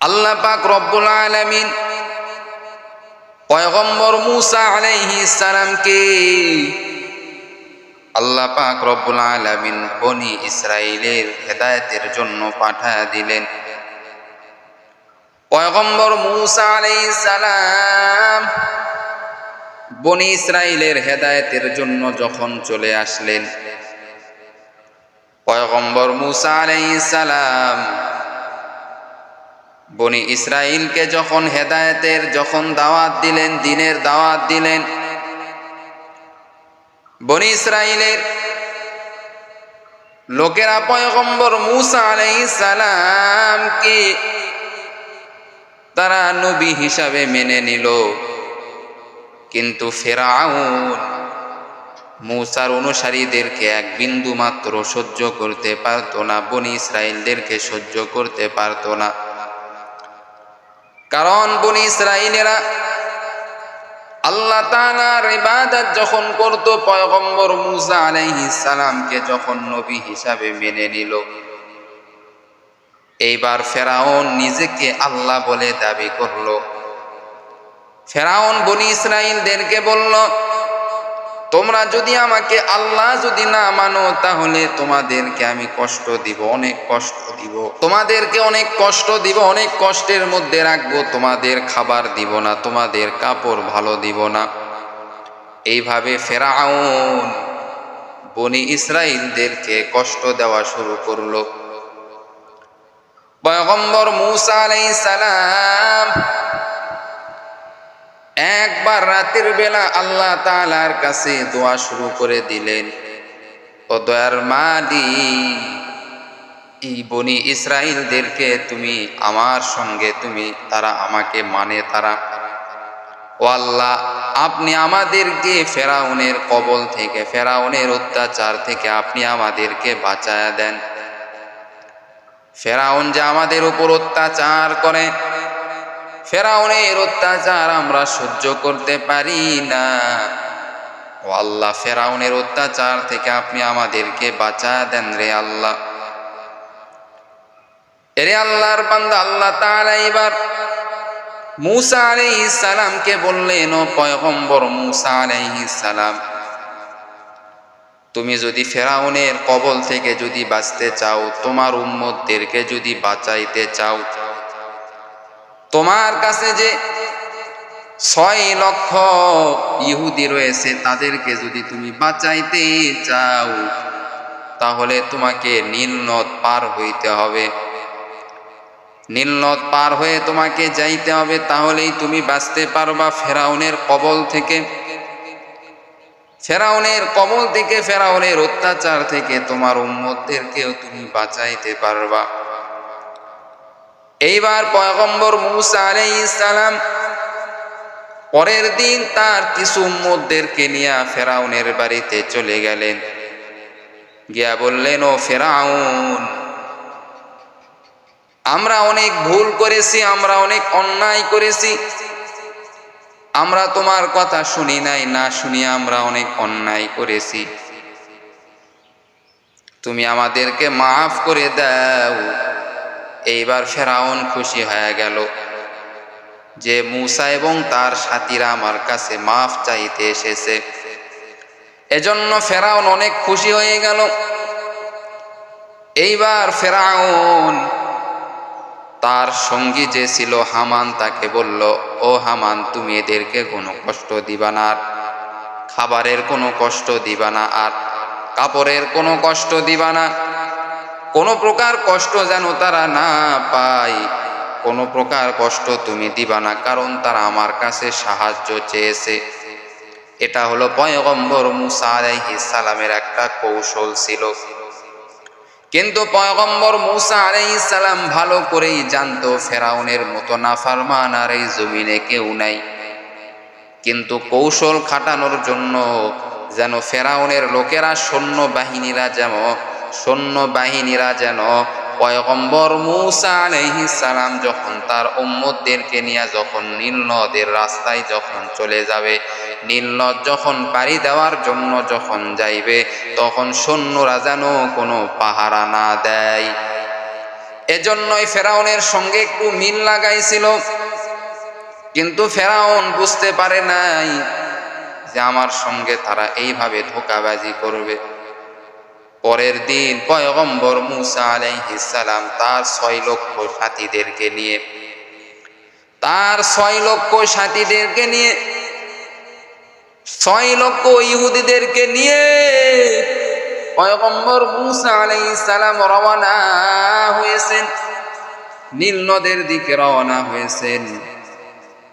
আল্লাহ পাক রব্বুল আলামিন পয়গম্বর মুসা আলাইহিস সালামকে আল্লাহ পাক রব্বুল আলামিন বনি ইসরাইলের হেদায়েতের জন্য পাঠা দিলেন। পয়গম্বর মুসা আলাইহিস সালাম বনি ইসরাইলের হেদায়েতের জন্য যখন চলে আসলেন, পয়গম্বর মুসা আলাইহিস সালাম বনি ইসরাইলকে যখন হেদায়েতের, যখন দাওয়াত দিলেন, দিনের দাওয়াত দিলেন, বনি ইসরাইলের লোকেরা পয়গম্বর মুসা আলাইহিস সালামকে তারা নবী হিসাবে মেনে নিল। কিন্তু ফেরাউন মূসার অনুসারীদেরকে এক বিন্দু মাত্র সহ্য করতে পারত না, বনি ইসরায়েলদেরকে সহ্য করতে পারত না। কারণ বনি ইসরাইলেরা আল্লাহ তাআলার ইবাদত যখন করত, পয়গম্বর মুসা আলাইহিস সালামকে যখন নবী হিসাবে মেনে নিল। এইবার ফেরাউন নিজেকে আল্লাহ বলে দাবি করল। ফেরাউন বনি ইসরাইলদেরকে বলল তোমরা যদি আমাকে আল্লাহ যদি না মানো, তাহলে তোমাদেরকে আমি কষ্ট দিব, অনেক কষ্ট দিব। তোমাদেরকে অনেক কষ্ট দিব, অনেক কষ্টের মধ্যে রাখব। তোমাদের খাবার দিব না, তোমাদের কাপড় ভালো দিব না। এইভাবে ফেরাউন বনি ইসরাইলদেরকে কষ্ট দেওয়া শুরু করল। পয়গম্বর মুসা আলাইহিস সালাম একবার রাতের বেলা আল্লাহ তাআলার কাছে দোয়া শুরু করে দিলেন, ও দয়ার মালি এই বনি ইসরায়েলদেরকে তুমি আমার সঙ্গে, তুমি, তারা আমাকে মানে তারা। ও আল্লাহ, আপনি আমাদেরকে ফেরাউনের কবল থেকে, ফেরাউনের অত্যাচার থেকে আপনি আমাদেরকে বাঁচায়া দেন। ফেরাউন যে আমাদের উপর অত্যাচার করে ফেরাউনের অত্যাচার আমরা সহ্য করতে পারি না। ও আল্লাহ, ফেরাউনের অত্যাচার থেকে আপনি আমাদেরকে বাঁচা দেন রে আল্লাহ। এরে আল্লাহর বান্দা, আল্লাহ তাআলা এবার মুসা আলাইহিস সালামকে বললেন, ও পয়গম্বর মুসা আলাইহিস সালাম, তুমি যদি ফেরাউনের কবল থেকে যদি বাঁচতে চাও, তোমার উম্মতদেরকে যদি বাঁচাইতে চাও তোমার কাছে যে ছয় লক্ষ ইহুদি রয়েছে, তাদেরকে যদি তুমি বাঁচাইতে চাও, তাহলে তোমাকে নীল নদ পার হইতে হবে। নীল নদ পার হয়ে তোমাকে যাইতে হবে, তাহলেই তুমি বাঁচতে পারবা ফেরাউনের কবল থেকে। ফেরাউনের কবল থেকে ফেরাউনের অত্যাচার থেকে তোমার উম্মতদেরকেও তুমি বাঁচাইতে পারবা। এইবার পয়গম্বর মুসা আলাইহিস সালাম পরের দিন তার কিছু উম্মতদেরকে নিয়ে ফেরাউনের বাড়িতে চলে গেলেন। গিয়া বললেন, ও ফেরাউন, আমরা অনেক ভুল করেছি, আমরা অনেক অন্যায় করেছি। আমরা তোমার কথা শুনি নাই, না শুনি আমরা অনেক অন্যায় করেছি। তুমি আমাদেরকে মাফ করে দাও। এইবার ফেরাউন খুশি হয়ে গেল যে মুসা এবং তার সাথীরা আমার কাছে মাফ চাইতে এসেছে। এজন্য ফেরাউন অনেক খুশি হয়ে গেল। এইবার ফেরাউন তার সঙ্গী যে ছিল হামান তাকে বলল, ও হামান, তুমি এদেরকে কোনো কষ্ট দিবা না, আর খাবারের কোনো কষ্ট দিবা না, আর কাপড়ের কোনো কষ্ট দিবা না। কোনো প্রকার কষ্ট যেন তারা না পায়। কোনো প্রকার কষ্ট তুমি দিবা না, কারণ তারা আমার কাছে সাহায্য চেয়েছে। এটা হলো পয়গম্বর মুসা আলাইহিস সালামের একটা কৌশল ছিল। কিন্তু পয়গম্বর মুসা সালাম ভালো করেই জানতো ফেরাউনের মতো নাফারমান আর এই জমিনে কেউ নাই। কিন্তু কৌশল খাটানোর জন্য যেন ফেরাউনের লোকেরা সৈন্য বাহিনীরা যেন সৈন্য বাহিনীরা যেন পয়গম্বর মুসা আলাইহিস সালাম যখন তার উম্মতদেরকে নিয়ে যখন নীল নদের রাস্তায় যখন চলে যাবে, নীল নদ যখন পাড়ি দেওয়ার জন্য যখন যাইবে, তখন সৈন্যরা যেন কোনো পাহারা না দেয়। এজন্যই ফেরাউনের সঙ্গে একটু মিল লাগাইছিল। কিন্তু ফেরাউন বুঝতে পারে নাই যে আমার সঙ্গে তারা এইভাবে ধোকাবাজি করবে। পরের দিন পয়গম্বর মুসা আলাইহিসালাম তার ছয় লক্ষ সাথীদেরকে নিয়ে, তার ছয় লক্ষ সাথীদেরকে নিয়ে, ছয় লক্ষ ইহুদিদেরকে নিয়ে পয়গম্বর মুসা আলাইহিসালাম রওনা হয়েছেন, নীল নদের দিকে রওনা হয়েছেন।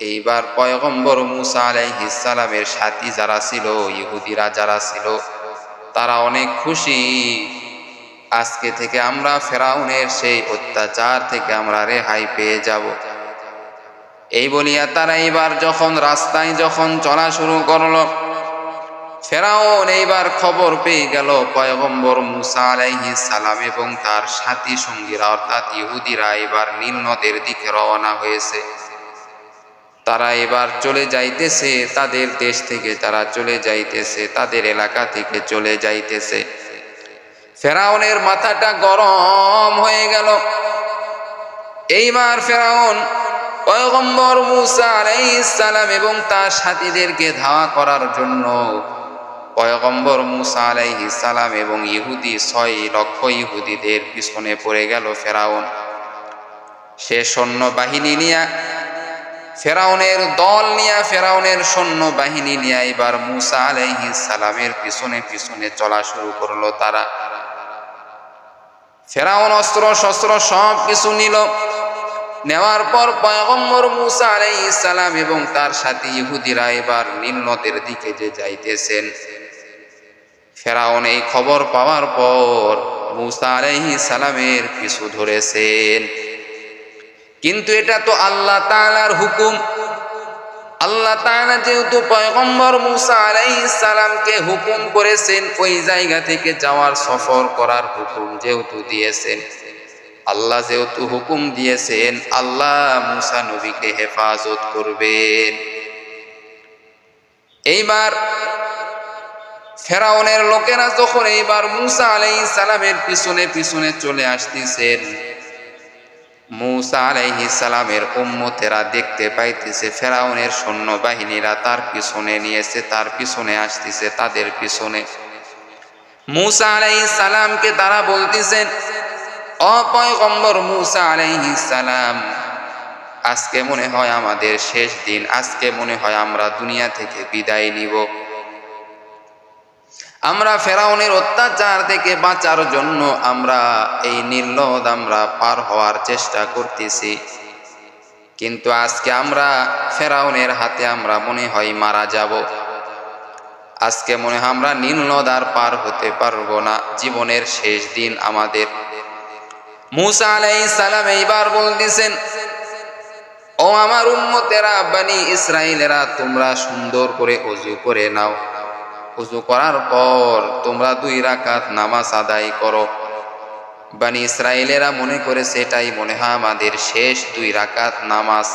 এইবার পয়গম্বর মুসা আলাইহিসালামের সাথী যারা ছিল, ইহুদিরা যারা ছিল তারা অনেক খুশি। আজকে থেকে আমরা ফেরাউনের সেই অত্যাচার থেকে আমরা রেহাই পেয়ে যাব। এই বলিয়া তারা এইবার যখন রাস্তায় যখন চলা শুরু করল, ফেরাউন এইবার খবর পেয়ে গেল পয়গম্বর মুসা আলাইহি সালাম এবং তার সাথী সঙ্গীরা অর্থাৎ ইহুদিরা এবার নীল নদের দিকে রওনা হয়েছে। তারা এবার চলে যাইতেছে, তাদের দেশ থেকে তারা চলে যাইতেছে, তাদের এলাকা থেকে চলে যাইতেছে। ফেরাউনের মাথাটা গরম হয়ে গেল। এইবার ফেরাউন পয়গম্বর মুসা সালাম এবং তার সাথীদেরকে ধাওয়া করার জন্য পয়গম্বর মুসা সালাম এবং ইহুদি ছয় লক্ষ ইহুদিদের পিছনে পড়ে গেল ফেরাউন। সে সৈন্য বাহিনী নিয়ে ফেরাউনের দল নিয়ে, ফেরাউনের সৈন্য বাহিনী নিয়ে এবার মুসা আলাইহি সালামের পিছনে পিছনে চলা শুরু করল তারা। ফেরাউন অস্ত্র, শস্ত্র সব কিছু নিল। নেওয়ার পর পয়গম্বর মুসা আলাইহি সালাম এবং তার সাথে ইহুদিরা এবার নীল নদের দিকে যে যাইতেছেন। ফেরাউন এই খবর পাওয়ার পর মুসা আলাইহি সালামের পিছু ধরেছেন। কিন্তু এটা তো আল্লাহ তাআলার হুকুম। আল্লাহ তাআলা যেহেতু পয়গম্বর মুসা আলাইহিস সালামকে হুকুম করেছেন, ওই জায়গা থেকে যাওয়ার সফর করার হুকুম যেহেতু দিয়েছেন। আল্লাহ যেহেতু হুকুম দিয়েছেন, আল্লাহ মুসা নবীকে হেফাজত করবেন। এইবার ফেরাউনের লোকেরা যখন এইবার মুসা আলাইহিস সালামের পিছনে পিছনে চলে আসতেছেন মুসা আলাইহি সালামের উম্মতেরা দেখতে পাইতেছে, ফেরাউনের সৈন্যবাহিনীরা তার পিছনে নিয়েছে, তার পিছনে আসতেছে, তাদের পিছনে। মুসা আলাইহিস সালামকে তারা বলতেছেন অপয়গম্বর মুসা আলাইহি সালাম, আজকে মনে হয় আমাদের শেষ দিন, আজকে মনে হয় আমরা দুনিয়া থেকে বিদায় নিব। আমরা ফেরাউনের অত্যাচার থেকে বাঁচার জন্য আমরা এই নীলনদ আমরা পার হওয়ার চেষ্টা করতেছি। কিন্তু আজকে আমরা ফেরাউনের হাতে আমরা মনে হয় মারা যাব। আজকে মনে হয় আমরা নীলনদ আর পার হতে পারব না। জীবনের শেষ দিন আমাদের। মুসা আলাই সালাম এইবার বলতেছেন, ও আমার উম্মতেরা, বানি ইসরায়েলেরা তোমরা সুন্দর করে অজু করে নাও। উজু করার পর তোমরা দুই রাকাত নামাজ আদায় করো। বানি ইসরায়েলেরা মনে করেছে এটাই মনে হয় আমাদের শেষ দুই রাকাত নামাজ।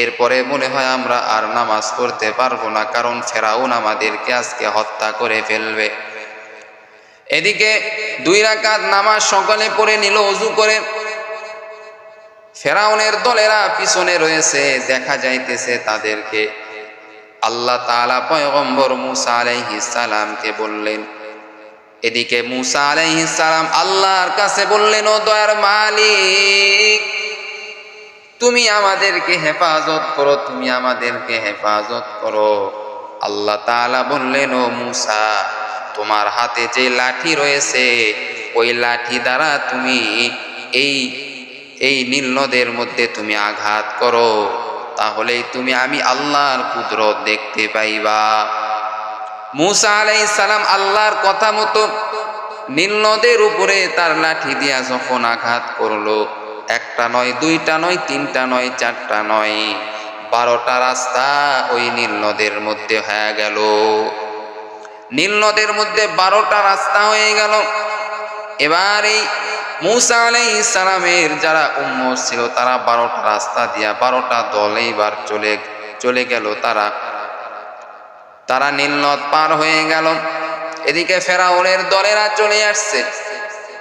এরপরে মনে হয় আমরা আর নামাজ পড়তে পারব না, কারণ ফেরাউন আমাদেরকে আজকে হত্যা করে ফেলবে। এদিকে দুই রাকাত নামাজ সকালে পড়ে নিল অজু করে। ফেরাউনের দলেরা পিছনে রয়েছে, দেখা যাইতেছে তাদেরকে। আল্লাহ তালা পয়গম্বর মুসা আলাইহিস সালামকে বললেন, এদিকে মুসা আলাইহিস সালাম আল্লাহর কাছে বললেন, ও দয়ার মালিক, তুমি আমাদেরকে হেফাজত করো, তুমি আমাদেরকে হেফাজত করো। আল্লাহ তাআলা বললেন, ও মুসা, তোমার হাতে যে লাঠি রয়েছে, ওই লাঠি দ্বারা তুমি এই এই নীল নদের মধ্যে তুমি আঘাত করো। তাহলেই তুমি আমি আল্লাহর কুদরত দেখতে পাইবা। মুসা আলাই সালাম আল্লাহর কথা মতো নীল নদের উপরে তার লাঠি দিয়া যখন আঘাত করল, একটা নয়, দুইটা নয়, তিনটা নয়, চারটা নয়, বারোটা রাস্তা ওই নীল নদের মধ্যে হয়ে গেল। নীল নদের মধ্যে বারোটা রাস্তা হয়ে গেল। এবার এই মুসা আলাই ইসলামের যারা উম্মত ছিল, তারা বারোটা রাস্তা দিয়া, বারোটা দল এইবার চলে চলে গেল তারা। তারা নীলনদ পার হয়ে গেল। এদিকে ফেরাউনের দলেরা চলে আসছে।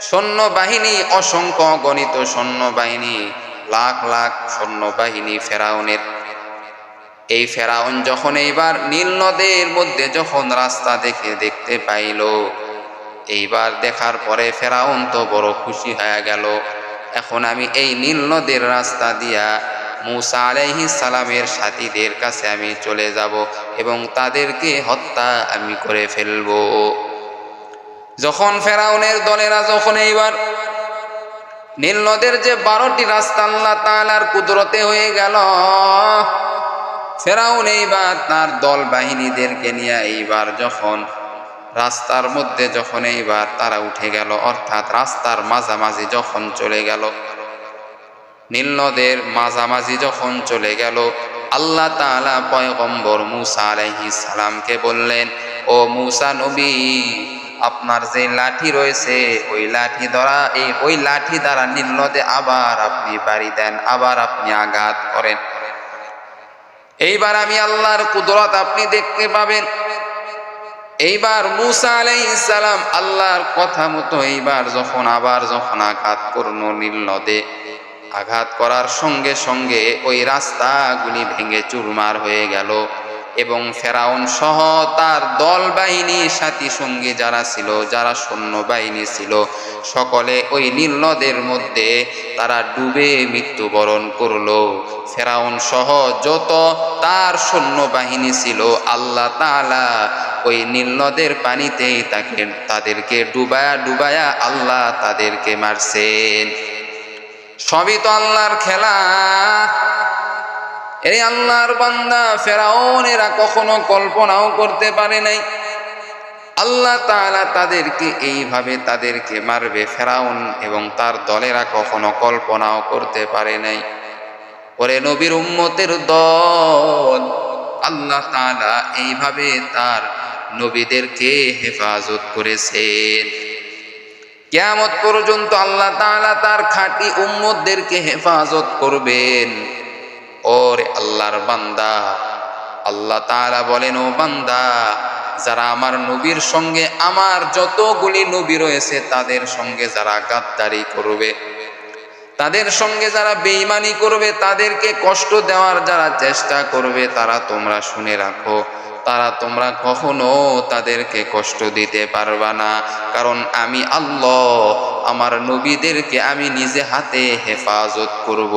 সৈন্যবাহিনী, অসংখ্য গণিত সৈন্যবাহিনী, লাখ লাখ সৈন্যবাহিনী ফেরাউনের। এই ফেরাউন যখন এইবার নীল নদের মধ্যে যখন রাস্তা দেখে, দেখতে পাইল এইবার দেখার পরে ফেরাউন তো বড় খুশি হয়ে গেল। এখন আমি এই নীল নদের রাস্তা দিয়া মুসা আলাইহিস সালামের সাথীদের কাছে আমি চলে যাব এবং তাদেরকে হত্যা আমি করে ফেলব। যখন ফেরাউনের দলেরা যখন এইবার নীল নদের যে বারোটি রাস্তা আল্লাহ তালার কুদরতে হয়ে গেল, ফেরাউন এইবার তার দল বাহিনীদেরকে নিয়ে এইবার যখন রাস্তার মধ্যে যখন এইবার তারা উঠে গেল, অর্থাৎ রাস্তার মাঝামাঝি যখন চলে গেল, নীল নদের মাঝামাঝি যখন চলে গেল, আল্লাহ তাআলা পয়গম্বর মুসা আলাইহিস সালামকে বললেন, ও মুসা নবী, আপনার যে লাঠি রয়েছে, ওই লাঠি দ্বারা এই ওই লাঠি দ্বারা নীল নদে আবার আপনি বাড়ি দেন, আবার আপনি আঘাত করেন। এইবার আমি আল্লাহর কুদরত আপনি দেখতে পাবেন এইবার মুসা আলাই ইসালাম আল্লাহর কথা মতো এইবার যখন আবার যখন আঘাত করল নীল নদে, আঘাত করার সঙ্গে সঙ্গে ওই রাস্তাগুলি ভেঙে চুরমার হয়ে গেল। এবং ফেরাউন সহ তার দল বাহিনী সাথী সঙ্গী যারা ছিল, যারা সৈন্য বাহিনী ছিল, সকলে ওই নীল নদের মধ্যে তারা ডুবে মৃত্যুবরণ করল। ফেরাউন সহ যত তার সৈন্য বাহিনী ছিল, আল্লাহ তাআলা ওই নীল নদের পানিতেই তাকে, তাদেরকে ডুবায়া ডুবায়া আল্লাহ তাদেরকে মারছেন। সবই তো আল্লাহর খেলা। এই আল্লাহর বান্দা, ফেরাউন এরা কখনো কল্পনাও করতে পারে নাই। আল্লাহ তাআলা তাদেরকে এইভাবে তাদেরকে মারবে, ফেরাউন এবং তার দলেরা কখনো কল্পনাও করতে পারে নাই। ওরে নবীর উম্মতের দল, আল্লাহ তাআলা এইভাবে তার নবীদেরকে হেফাজত করেছেন। কেয়ামত পর্যন্ত আল্লাহ তাআলা তার খাঁটি উম্মতদেরকে হেফাজত করবেন। ওরে আল্লাহর বান্দা। আল্লাহ তাআলা বলেন, ও বান্দা, যারা আমার নবীর সঙ্গে আমার যতগুলি নবী রয়েছে, তাদের সঙ্গে যারা গাদ্দারি করবে, তাদের সঙ্গে যারা বেইমানি করবে, তাদেরকে কষ্ট দেওয়ার যারা চেষ্টা করবে, তারা তোমরা শুনে রাখো। তারা তোমরা কখনো তাদেরকে কষ্ট দিতে পারবা না। কারণ আমি আল্লাহ, আমার নবীদেরকে আমি নিজে হাতে হেফাজত করব।